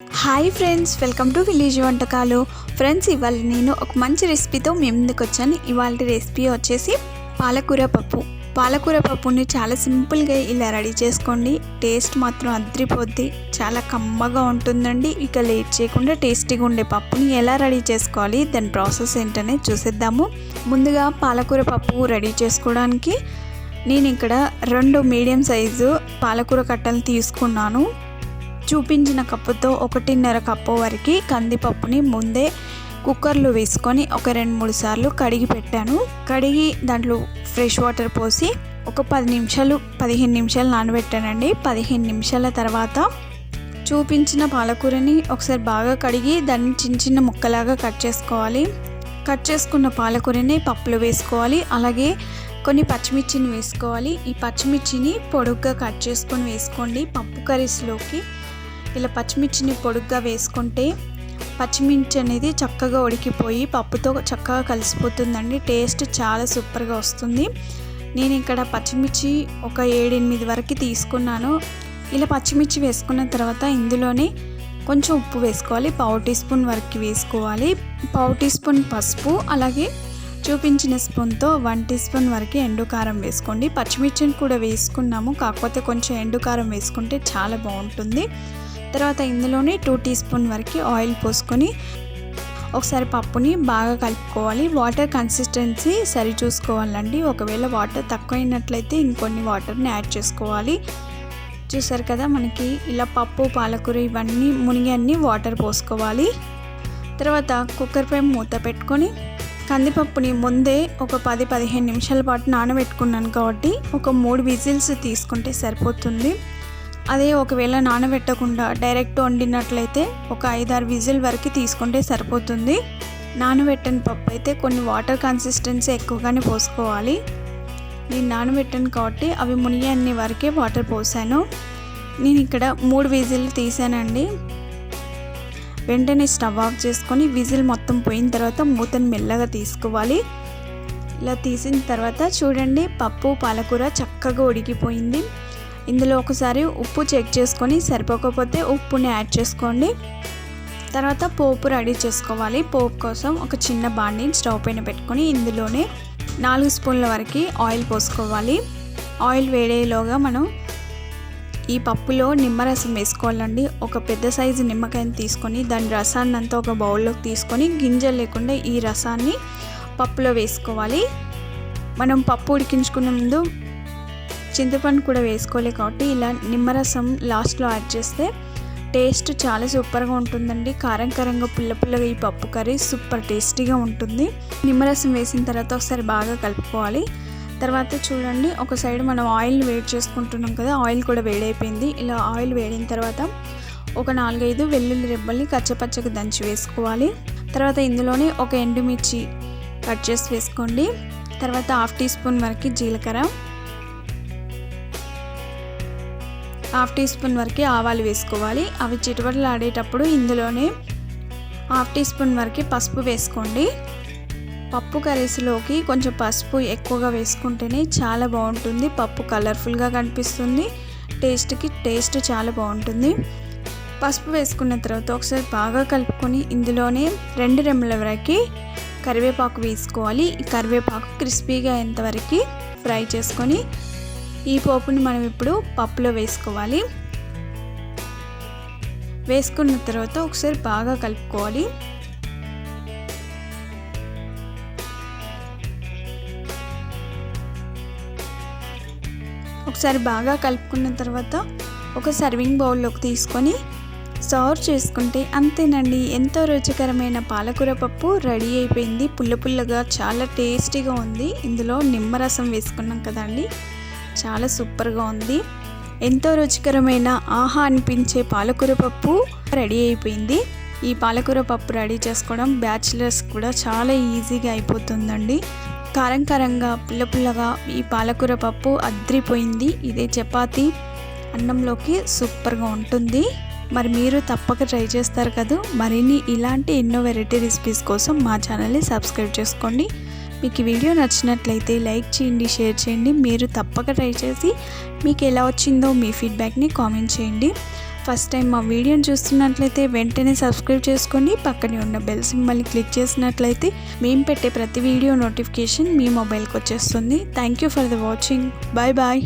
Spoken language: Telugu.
Hi friends welcome to village వంటకాలు. ఫ్రెండ్స్ ఇవాళ నేను ఒక మంచి రెసిపీతో మీ ముందుకు వచ్చాను. ఇవాళ రెసిపీ వచ్చేసి పాలకూర పప్పు. పాలకూర పప్పుని చాలా సింపుల్గా ఇలా రెడీ చేసుకోండి. టేస్ట్ మాత్రం అద్రిపోద్ది. చాలా కమ్మగా ఉంటుందండి. ఇక లేట్ చేయకుండా టేస్టీగా ఉండే పప్పుని ఎలా రెడీ చేసుకోవాలి దాని ప్రాసెస్ ఏంటనే చూసేద్దాము. ముందుగా పాలకూర పప్పు రెడీ చేసుకోవడానికి నేను ఇక్కడ రెండు మీడియం సైజు పాలకూర కట్టలు తీసుకున్నాను. చూపించిన కప్పుతో ఒకటిన్నర కప్పు వరకు కందిపప్పుని ముందే కుక్కర్లో వేసుకొని ఒక రెండు మూడు సార్లు కడిగి పెట్టాను. కడిగి దాంట్లో ఫ్రెష్ వాటర్ పోసి ఒక పది నిమిషాలు పదిహేను నిమిషాలు నానబెట్టానండి. పదిహేను నిమిషాల తర్వాత చూపించిన పాలకూరని ఒకసారి బాగా కడిగి దాన్ని చిన్న చిన్న ముక్కలాగా కట్ చేసుకోవాలి. కట్ చేసుకున్న పాలకూరని పప్పులో వేసుకోవాలి. అలాగే కొన్ని పచ్చిమిర్చిని వేసుకోవాలి. ఈ పచ్చిమిర్చిని పొడుగ్గా కట్ చేసుకొని వేసుకోండి. పప్పు కర్రీస్లోకి ఇలా పచ్చిమిర్చిని పొడుగ్గా వేసుకుంటే పచ్చిమిర్చి అనేది చక్కగా ఉడికిపోయి పప్పుతో చక్కగా కలిసిపోతుందండి. టేస్ట్ చాలా సూపర్గా వస్తుంది. నేను ఇక్కడ పచ్చిమిర్చి ఒక ఏడెనిమిది వరకు తీసుకున్నాను. ఇలా పచ్చిమిర్చి వేసుకున్న తర్వాత ఇందులోనే కొంచెం ఉప్పు వేసుకోవాలి. పావు టీ స్పూన్ వరకు వేసుకోవాలి. పావు టీ స్పూన్ పసుపు అలాగే చూపించిన స్పూన్తో వన్ టీ స్పూన్ వరకు ఎండు కారం వేసుకోండి. పచ్చిమిర్చిని కూడా వేసుకున్నాము. కాకపోతే కొంచెం ఎండు కారం వేసుకుంటే చాలా బాగుంటుంది. తర్వాత ఇందులోనే టూ టీ స్పూన్ వరకు ఆయిల్ పోసుకొని ఒకసారి పప్పుని బాగా కలుపుకోవాలి. వాటర్ కన్సిస్టెన్సీ సరి చూసుకోవాలండి ఒకవేళ వాటర్ తక్కువైనట్లయితే ఇంకొన్ని వాటర్ని యాడ్ చేసుకోవాలి. చూసారు కదా మనకి ఇలా పప్పు పాలకూర ఇవన్నీ మునిగి అన్ని వాటర్ పోసుకోవాలి. తర్వాత కుక్కర్పై మూత పెట్టుకొని కందిపప్పుని ముందే ఒక పది పదిహేను నిమిషాల పాటు నానబెట్టుకున్నాను కాబట్టి ఒక మూడు విజిల్స్ తీసుకుంటే సరిపోతుంది. అదే ఒకవేళ నానబెట్టకుండా డైరెక్ట్ వండినట్లయితే ఒక ఐదారు విజిల్ వరకు తీసుకుంటే సరిపోతుంది. నానబెట్టని పప్పు అయితే కొన్ని వాటర్ కన్సిస్టెన్సీ ఎక్కువగానే పోసుకోవాలి. నేను నానబెట్టాను కాబట్టి అవి మునిగి వరకే వాటర్ పోసాను. నేను ఇక్కడ మూడు విజిల్ తీసానండి. వెంటనే స్టవ్ ఆఫ్ చేసుకొని విజిల్ మొత్తం పోయిన తర్వాత మూతను మెల్లగా తీసుకోవాలి. ఇలా తీసిన తర్వాత చూడండి పప్పు పాలకూర చక్కగా ఉడికిపోయింది. ఇందులో ఒకసారి ఉప్పు చెక్ చేసుకొని సరిపోకపోతే ఉప్పుని యాడ్ చేసుకోండి. తర్వాత పోపు రెడీ చేసుకోవాలి. పోపు కోసం ఒక చిన్న బాండిని స్టవ్ పైన పెట్టుకొని ఇందులోనే నాలుగు స్పూన్ల వరకు ఆయిల్ పోసుకోవాలి. ఆయిల్ వేడేలోగా మనం ఈ పప్పులో నిమ్మరసం వేసుకోవాలండి. ఒక పెద్ద సైజు నిమ్మకాయని తీసుకొని దాని రసాన్ని అంతా ఒక బౌల్లోకి తీసుకొని గింజలు లేకుండా ఈ రసాన్ని పప్పులో వేసుకోవాలి. మనం పప్పు ఉడికించుకునే ముందు చింతపండు కూడా వేసుకోలే కాబట్టి ఇలా నిమ్మరసం లాస్ట్లో యాడ్ చేస్తే టేస్ట్ చాలా సూపర్గా ఉంటుందండి. కారం కారంగా పుల్ల పుల్లగా ఈ పప్పు కర్రీ సూపర్ టేస్టీగా ఉంటుంది. నిమ్మరసం వేసిన తర్వాత ఒకసారి బాగా కలుపుకోవాలి. తర్వాత చూడండి ఒక సైడ్ మనం ఆయిల్ వేడి చేసుకుంటున్నాం కదా ఆయిల్ కూడా వేడైపోయింది. ఇలా ఆయిల్ వేడిన తర్వాత ఒక నాలుగైదు వెల్లుల్లి రెబ్బల్ని కచ్చపచ్చగా దంచి వేసుకోవాలి. తర్వాత ఇందులోనే ఒక ఎండుమిర్చి కట్ చేసి వేసుకోండి. తర్వాత హాఫ్ టీ స్పూన్ వరకు జీలకర్ర. హాఫ్ టీ స్పూన్ వరకు ఆవాలు వేసుకోవాలి. అవి చిటపటలు ఆడేటప్పుడు ఇందులోనే హాఫ్ టీ స్పూన్ వరకు పసుపు వేసుకోండి. పప్పు కర్రీస్లోకి కొంచెం పసుపు ఎక్కువగా వేసుకుంటేనే చాలా బాగుంటుంది. పప్పు కలర్ఫుల్గా కనిపిస్తుంది. టేస్ట్కి టేస్ట్ చాలా బాగుంటుంది. పసుపు వేసుకున్న తర్వాత ఒకసారి బాగా కలుపుకొని ఇందులోనే రెండు రెమ్మల వరకు కరివేపాకు వేసుకోవాలి. ఈ కరివేపాకు క్రిస్పీగా అయ్యేంతవరకు ఫ్రై చేసుకొని ఈ పోపుని మనం ఇప్పుడు పప్పులో వేసుకోవాలి. వేసుకున్న తర్వాత ఒకసారి బాగా కలుపుకోవాలి. ఒకసారి బాగా కలుపుకున్న తర్వాత ఒక సర్వింగ్ బౌల్లోకి తీసుకొని సర్వ్ చేసుకుంటే అంతేనండి. ఎంతో రుచికరమైన పాలకూర పప్పు రెడీ అయిపోయింది. పుల్ల పుల్లగా చాలా టేస్టీగా ఉంది. ఇందులో నిమ్మరసం వేసుకున్నాం కదండి. చాలా సూపర్గా ఉంది. ఎంతో రుచికరమైన ఆహా అనిపించే పాలకూర పప్పు రెడీ అయిపోయింది. ఈ పాలకూర పప్పు రెడీ చేసుకోవడం బ్యాచిలర్స్ కూడా చాలా ఈజీగా అయిపోతుందండి. కారం కారంగా పుల్ల పుల్లగా ఈ పాలకూర పప్పు అద్రిపోయింది. ఇదే చపాతి అన్నంలోకి సూపర్గా ఉంటుంది. మరి మీరు తప్పక ట్రై చేస్తారు కదా? మరిన్ని ఇలాంటి ఎన్నో వెరైటీ రెసిపీస్ కోసం మా ఛానల్ని సబ్స్క్రైబ్ చేసుకోండి. మీకు ఈ వీడియో నచ్చినట్లయితే లైక్ చేయండి షేర్ చేయండి. మీరు తప్పక ట్రై చేసి మీకు ఎలా వచ్చిందో మీ ఫీడ్బ్యాక్ని కామెంట్ చేయండి. ఫస్ట్ టైం మా వీడియోని చూస్తున్నట్లయితే వెంటనే సబ్స్క్రైబ్ చేసుకోండి పక్కనే ఉన్న బెల్ సింబల్ని క్లిక్ చేసినట్లయితే మేము పెట్టే ప్రతి వీడియో నోటిఫికేషన్ మీ మొబైల్కి వచ్చేస్తుంది. Thank you for the watching bye bye